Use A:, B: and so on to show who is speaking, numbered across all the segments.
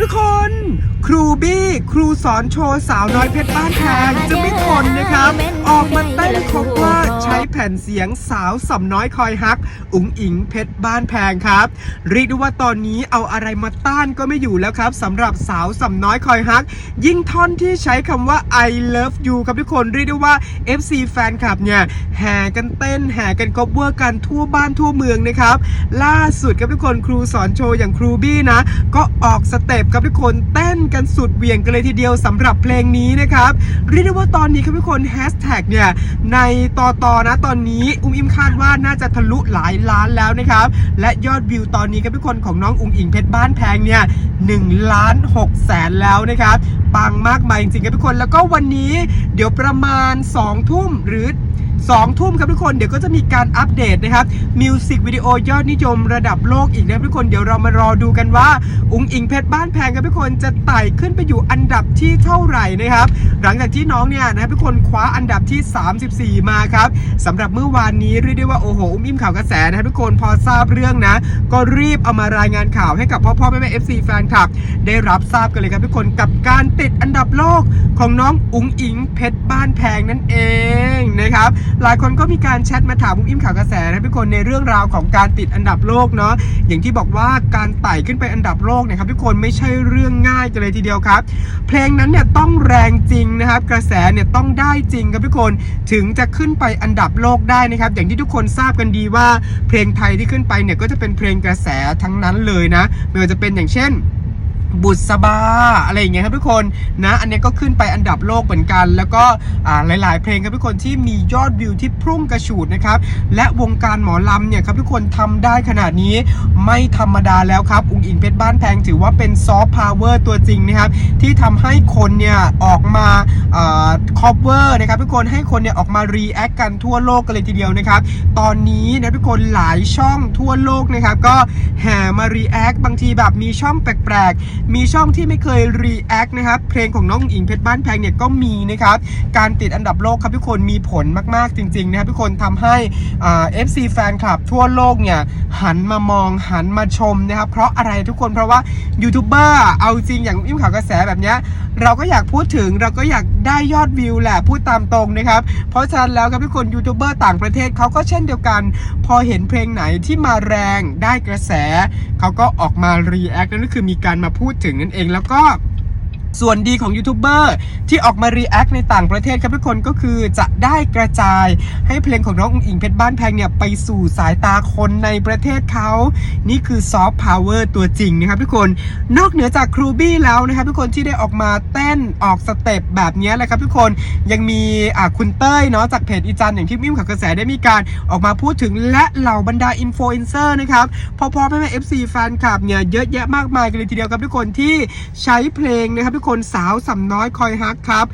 A: ทุกคน ครูบี้ครูสอนโชว์สาวน้อยเพชรบ้านแพงจะไม่ทนนะครับ ออกมาเต้นคบว่าใช้แผ่นเสียงสาวสำน้อยคอยฮัก อุ๋งอิงเพชรบ้านแพงครับเรียกได้ว่าตอนนี้เอาอะไรมาต้านก็ไม่อยู่แล้วครับสำหรับสาวสำน้อยคอยฮัก ยิ่งท่อนที่ใช้คำว่า I love you ครับทุกคนเรียกได้ว่า FC แฟนคลับเนี่ยแห่กันเต้นแห่กันกบเวอร์กันทั่วบ้านทั่วเมืองนะครับ ล่าสุดครับทุกคนครูสอนโชว์อย่างครูบี้นะ ก็ออกสเต็ปครับทุกคนเต้นกันสุดเหวี่ยงกันเลยทีเดียวสำหรับเพลงนี้นะครับ เรียกได้ว่าตอนนี้ครับทุกคนแฮชแท็กเนี่ยในตอตอนะตอนนี้อุ้มอิมคาดว่าน่าจะทะลุหลายล้านแล้วนะครับ และยอดวิวตอนนี้ครับทุกคนของน้องอุ้งอิงเพชรบ้านแพงเนี่ย1ล้าน6แสนแล้วนะครับปังมากมายจริงๆครับทุกคนแล้วก็วันนี้เดี๋ยวประมาณ2ทุ่มหรือ 2 ทุ่มครับทุกคนเดี๋ยวก็จะมีการอัปเดตนะครับมิวสิกวิดีโอยอดนิยมระดับโลกอีกนะทุกคนเดี๋ยวเรามารอดูกันว่า อุงอิงเพชรบ้านแพงครับทุกคนจะไต่ขึ้นไปอยู่อันดับที่เท่าไหร่นะครับหลังจากที่น้องเนี่ยนะครับทุกคนคว้าอันดับที่ 34 มาครับสำหรับเมื่อวานนี้เรียกได้ว่าโอ้โหอุ้มอิ่มข่าวกระแสนะครับทุกคนพอทราบเรื่องนะ ก็รีบเอามารายงานข่าวให้กับพ่อพ่อแม่แม่เอฟซีแฟนคลับ ได้รับทราบกันเลยครับทุกคนกับการติดอันดับโลกของน้องอุ๋งอิงเพชรบ้านแพงนั่นเองนะครับหลายคนก็มีการแชทมาถามอุ้มอิ่มข่าวกระแสนะทุกคนในเรื่องราวของการติดอันดับโลกเนาะอย่างที่บอกว่าการไต่ขึ้นไปอันดับโลกเนะครับทุกคนไม่ใช่เรื่องง่ายกันเลยทีเดียวครับ เพลงนั้นเนี่ยต้องแรงจริงนะครับ กระแสเนี่ยต้องได้จริงครับทุกคนถึงจะขึ้นไปอันดับโลกได้นะครับ อย่างที่ทุกคนทราบกันดีว่าเพลงไทยที่ขึ้นไปเนี่ยก็จะเป็นเพลงกระแสทั้งนั้นเลยนะไม่ว่าจะเป็นอย่างเช่น บุษบาอะไรอย่างเงี้ยครับทุกคนนะอันเนี้ยก็ขึ้นไปอันดับโลกเหมือนกัน แล้วก็หลาย ๆ เพลงครับทุกคนที่มียอดวิวที่พุ่งกระฉูดนะครับและวงการหมอลำเนี่ยครับทุกคนทำได้ขนาดนี้ไม่ธรรมดาแล้วครับอุ๋งอิงเพชรบ้านแพงถือว่าเป็นซอฟต์พาวเวอร์ตัวจริงนะครับที่ทำให้คนเนี่ยออกมาคอ v เวอร์นะครับทุกคนให้คนเนี่ยออกมารีแอคกันทั่วโลกกันเลยทีเดียวนะครับตอนนี้นะทุกคนหลายช่องทั่วโลกนะครับก็แห่มารีแอคบางทีแบบมีช่องแปลกๆมีช่องที่ไม่เคยรีแอคนะครับเพลงของน้องอิงเพชรบ้านแพงเนี่ยก็มีนะครับการติดอันดับโลกครับทุกคนมีผลมากๆจริงๆนะครับทุกคนทำให้เอ่า FC แฟนคลับทั่วโลกเนี่ยหันมามองหันมาชมนะครับเพราะอะไรทุกคนเพราะว่ายูทูบเบอร์เอาจริงอย่างอิ่มข่าวกระแสแบบเนี้ยเราก็อยากพูดถึงเราก็อยากได้ยอดวิวแหละพูดตามตรงนะครับเพราะฉะนั้นแล้วครับทุกคนยูทูบเบอร์ต่างประเทศเขาก็เช่นเดียวกัน พอเห็นเพลงไหนที่มาแรงได้กระแสเขาก็ออกมารีแอคนั่นก็คือมีการมาพูดูดถึงนั่นเองแล้วก็ ส่วนดีของยูทูบเบอร์ที่ออกมารีแอคในต่างประเทศครับทุกคนก็คือจะได้กระจายให้เพลงของน้องอุ๋งอิงเพชรบ้านแพงเนี่ย ไปสู่สายตาคนในประเทศเขา นี่คือซอฟต์พาวเวอร์ตัวจริงนะครับทุกคนนอกเหนือจากครูบี้แล้วนะครับทุกคนที่ได้ออกมาเต้นออกสเต็ปแบบนี้แหละครับทุกคนยังมีอาคุณเต้ยเนาะจากเพจอีจันอย่างที่มิมขับกระแสได้มีการออกมาพูดถึงและเหล่าบรรดาอินฟลูเอนเซอร์นะครับพอพอแม่แม่เอฟซีแฟนคลับเนี่ยเยอะแยะมากมายกันเลยทีเดียวครับทุกคนที่ใช้เพลงนะครับทุกคนสาวสำน้อยคอยฮักครับ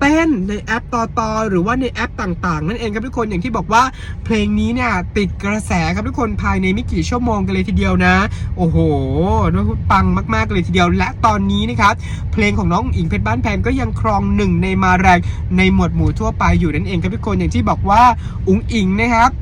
A: เต้นในแอปต่อตอหรือว่าในแอปต่างๆ นั่นเองครับทุกคนอย่างที่บอกว่าเพลงนี้เนี่ยติดกระแสครับทุกคนภายในไม่กี่ชั่วโมงกันเลยทีเดียวนะ โอ้โหปังมากๆเลยทีเดียว และตอนนี้นะครับเพลงของน้องอุ๋งอิงเพชรบ้านแพงก็ยังครองหนึ่งในมาแรงในหมวดหมู่ทั่วไปอยู่นั่นเองครับทุกคนอย่างที่บอกว่าอุ๋งอิงนะครับ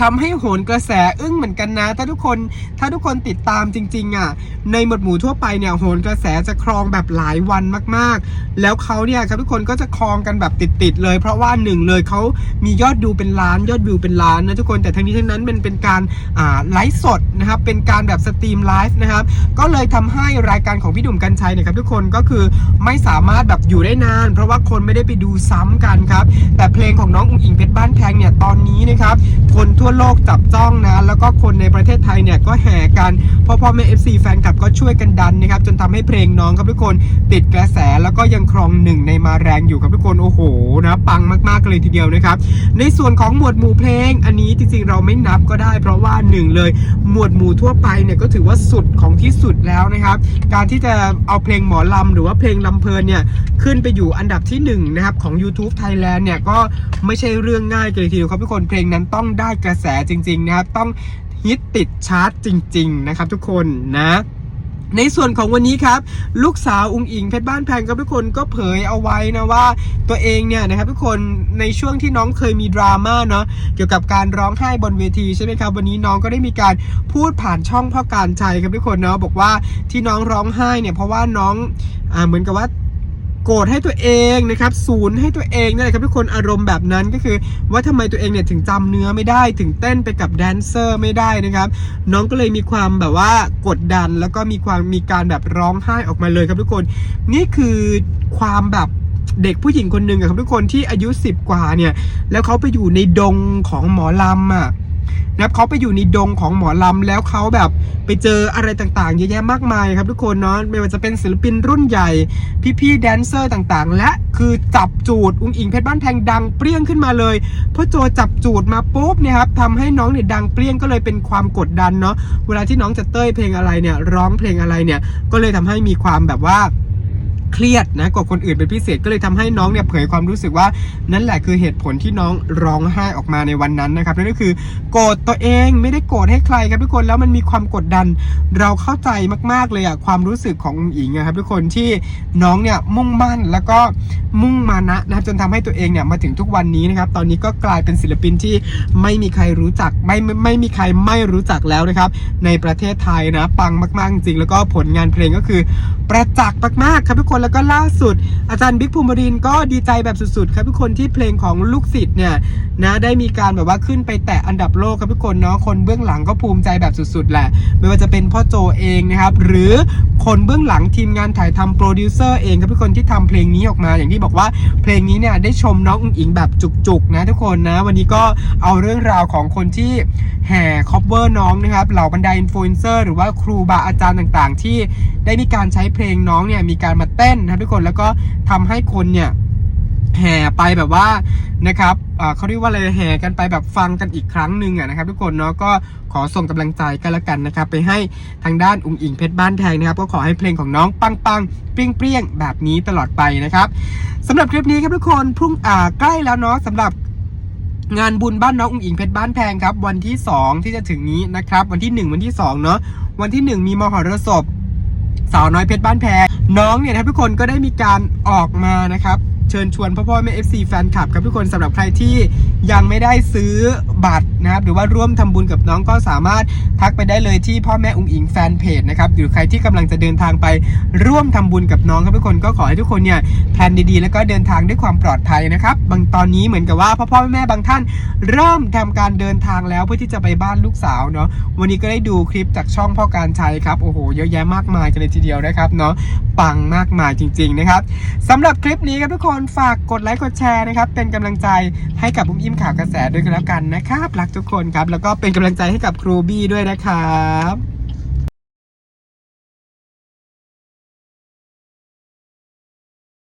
A: ทำให้โหนกระแสอึ้งเหมือนกันนะ ถ้าทุกคนถ้าทุกคนติดตามจริงๆอะในหมวดหมู่ทั่วไปเนี่ยโหนกระแสจะครองแบบหลายวันมากๆ แล้วเขาเนี่ยครับทุกคนก็จะครองกันแบบติดๆเลย เพราะว่าหนึ่งเลยเขามียอดดูเป็นล้านยอดวิวเป็นล้านนะทุกคนแต่ทั้งนี้ทั้งนั้นมันเป็นการอ่าไลฟ์สดนะครับเป็นการแบบสตรีมไลฟ์นะครับก็เลยทำให้รายการของพี่ดุ่มกัญชัยเนี่ยครับทุกคนก็คือไม่สามารถแบบอยู่ได้นาน เพราะว่าคนไม่ได้ไปดูซ้ำกันครับแต่เพลงของน้องอุ๋งอิงเพชรบ้านแพงเนี่ยตอนนี้นะครับคนทั่วโลกจับจ้องนะ แล้วก็คนในประเทศไทยเนี่ยก็แห่กันพ่อพ่อแม่ FC แฟนคลับก็ช่วยกันดันนะครับจนทำให้เพลงน้องครับทุกคนติดกระแสแล้วก็ยังครองหนึ่งในมาแรงอยู่ครับทุกคนโอ้โหนะปังมากๆเลยทีเดียวนะครับ ในส่วนของหมวดหมู่เพลง อันนี้จริงๆเราไม่นับก็ได้ เพราะว่าหนึ่งเลยหมวดหมู่ทั่วไปเนี่ยก็ถือว่าสุดของที่สุดแล้วนะครับ การที่จะเอาเพลงหมอลำหรือว่าเพลงลำเพลินเนี่ยขึ้นไปอยู่อันดับที่หนึ่งนะครับของ YouTube Thailand เนี่ยก็ไม่ใช่เรื่องง่ายเลยทีเดียวครับทุกคนเพลงนั้นต้องได้กระระแสจริงๆนะครับ ต้องฮิตติดชาร์ตจริง ๆ นะครับ ทุกคนนะในส่วนของวันนี้ครับ ลูกสาวอุงอิงเพชรบ้านแพงครับทุกคนก็เผยเอาไว้นะว่าตัวเองเนี่ยนะครับทุกคนในช่วงที่น้องเคยมีดราม่าเนาะเกี่ยวกับการร้องไห้บนเวทีใช่ไหมครับวันนี้น้องก็ได้มีการพูดผ่านช่องพ่อการชัยครับทุกคนเนาะบอกว่าที่น้องร้องไห้เนี่ยเพราะว่าน้องอ่าเหมือนกับว่า โกรธให้ตัวเองนะครับศูนย์ให้ตัวเองนั่นแหละครับทุกคนอารมณ์แบบนั้นก็คือ ว่าทำไมตัวเองเนี่ยถึงจำเนื้อไม่ได้ถึงเต้นไปกับแดนเซอร์ไม่ได้นะครับ น้องก็เลยมีความแบบว่ากดดันแล้วก็มีความมีการแบบร้องไห้ออกมาเลยครับทุกคน นี่คือความแบบเด็กผู้หญิงคนหนึ่งครับทุกคนที่อายุ 10 กว่าเนี่ย แล้วเขาไปอยู่ในดงของหมอลำอะ นะครับเขาไปอยู่ในดงของหมอลำแล้วเขาแบบไปเจออะไรต่างๆ เยอะแยะมากมายครับทุกคนเนาะไม่ว่าจะเป็นศิลปินรุ่นใหญ่ พี่ๆแดนเซอร์ต่างๆ และคือจับจูดอุ้งอิงเพชรบ้านแพงดังเปรี้ยงขึ้นมาเลยเพราะโจจับจูดมาปุ๊บเนี่ยครับทำให้น้องเนี่ยดังเปรี้ยงก็เลยเป็นความกดดันเนาะเวลาที่น้องจะเต้ยเพลงอะไรเนี่ยร้องเพลงอะไรเนี่ยก็เลยทำให้มีความแบบว่า เครียดนะกว่าคนอื่นเป็นพิเศษก็เลยทำให้น้องเนี่ยเผยความรู้สึกว่านั่นแหละคือเหตุผลที่น้องร้องไห้ออกมาในวันนั้นนะครับนั่นก็คือโกรธตัวเองไม่ได้โกรธให้ใครครับทุกคนแล้วมันมีความกดดัน เราเข้าใจมาก ๆเลยอะความรู้สึกของอุ๋งอิงอะครับทุกคนที่น้องเนี่ยมุ่งมั่นแล้วก็มุ่งมานะนะครับจนทำให้ตัวเองเนี่ยมาถึงทุกวันนี้นะครับตอนนี้ก็กลายเป็นศิลปินที่ไม่มีใครรู้จักไม่ไม่ไม่มีใครไม่รู้จักแล้วนะครับในประเทศไทยนะปังมากๆจริงแล้วก็ผลงานเพลงก็คือประจักษ์มากๆครับทุกคนแล้วก็ล่าสุด อาจารย์บิ๊กภูมิรินก็ดีใจแบบสุดๆ ครับทุกคนที่เพลงของลูกศิษย์เนี่ยนะได้มีการแบบว่าขึ้นไปแตะอันดับโลกครับทุกคนเนาะคนเบื้องหลังก็ภูมิใจแบบสุดๆแหละ ไม่ว่าจะเป็นพ่อโจเองนะครับ หรือคนเบื้องหลังทีมงานถ่ายทำโปรดิวเซอร์เองครับทุกคนที่ทำเพลงนี้ออกมา อย่างที่บอกว่าเพลงนี้เนี่ยได้ชมน้องอุ๋งอิงแบบจุกๆนะทุกคนนะ วันนี้ก็เอาเรื่องราวของคนที่แห่คอปเวอร์น้องนะครับเหล่าบรรดาอินฟลูเอนเซอร์หรือว่าครูบาอาจารย์ต่างๆ ที่ได้มีการใช้เพลงน้องเนี่ยมีการมาเต้นนะทุกคนแล้วก็ทำให้คนเนี่ยแห่ไปแบบว่านะครับเขาเรียกว่าอะไรแห่กันไปแบบฟังกันอีกครั้งหนึ่งอะนะครับ ทุกคนเนาะก็ขอส่งกำลังใจกันละกันนะครับ ไปให้ทางด้านอุ๋งอิงเพชรบ้านแทงนะครับ ก็ขอให้เพลงของน้องปังปังเปรี้ยงเปรี้ยงแบบนี้ตลอดไปนะครับสำหรับคลิปนี้ครับทุกคนพรุ่งใกล้แล้วเนาะสำหรับงานบุญบ้านน้องอุ๋งอิงเพชรบ้านแพงครับ วันที่ 2 ที่จะถึงนี้นะครับ วันที่ 1 วันที่2เนาะวันที่ 1 มีมหรสพสาวน้อยเพชรบ้านแพง น้องเนี่ยนะทุกคนก็ได้มีการออกมานะครับ เชิญชวนพ่อพ่อแม่ FC แฟนคลับครับทุกคนสำหรับใครที่ยังไม่ได้ซื้อบัตรนะครับหรือว่าร่วมทำบุญกับน้องก็สามารถทักไปได้เลยที่พ่อแม่อุงอิงแฟนเพจนะครับหรือใครที่กำลังจะเดินทางไปร่วมทำบุญกับน้องครับทุกคนก็ขอให้ทุกคนเนี่ยแพลนดีๆ แล้วก็เดินทางด้วยความปลอดภัยนะครับบางตอนนี้เหมือนกับว่าพ่อพ่อแม่แม่บางท่าน เริ่มทำการเดินทางแล้วเพื่อที่จะไปบ้านลูกสาวเนาะวันนี้ก็ได้ดูคลิปจากช่องพ่อการชัยครับโอ้โหเยอะแยะมากมายกันเลยทีเดียวนะครับเนาะปังมากมายจริง ๆนะครับสำหรับคลิปนี้ครับทุกคนฝากกดไลค์กดแชร์นะครับ เป็นกำลังใจให้กับบุ้มอิ่มข่าวกระแสด้วยกันแล้วกันนะครับรักทุกคนครับ แล้วก็เป็นกำลังใจให้กับครูบี้ด้วยนะครับ